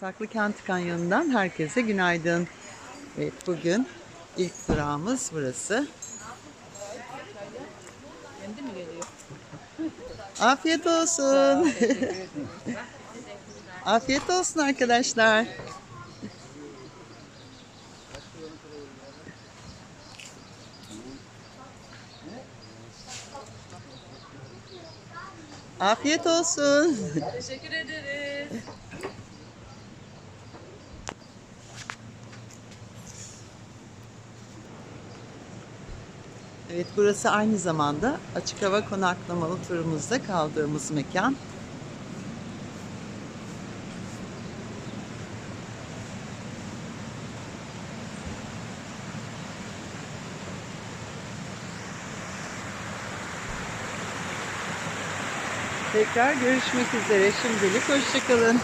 Saklı Kent Kanyonu'ndan herkese günaydın. Evet bugün ilk durağımız burası. Kendi mi geliyor? Afiyet olsun. Afiyet olsun arkadaşlar. Afiyet olsun. Teşekkür ederiz. Evet burası aynı zamanda açık hava konaklamalı turumuzda kaldığımız mekan. Tekrar görüşmek üzere. Şimdilik hoşçakalın.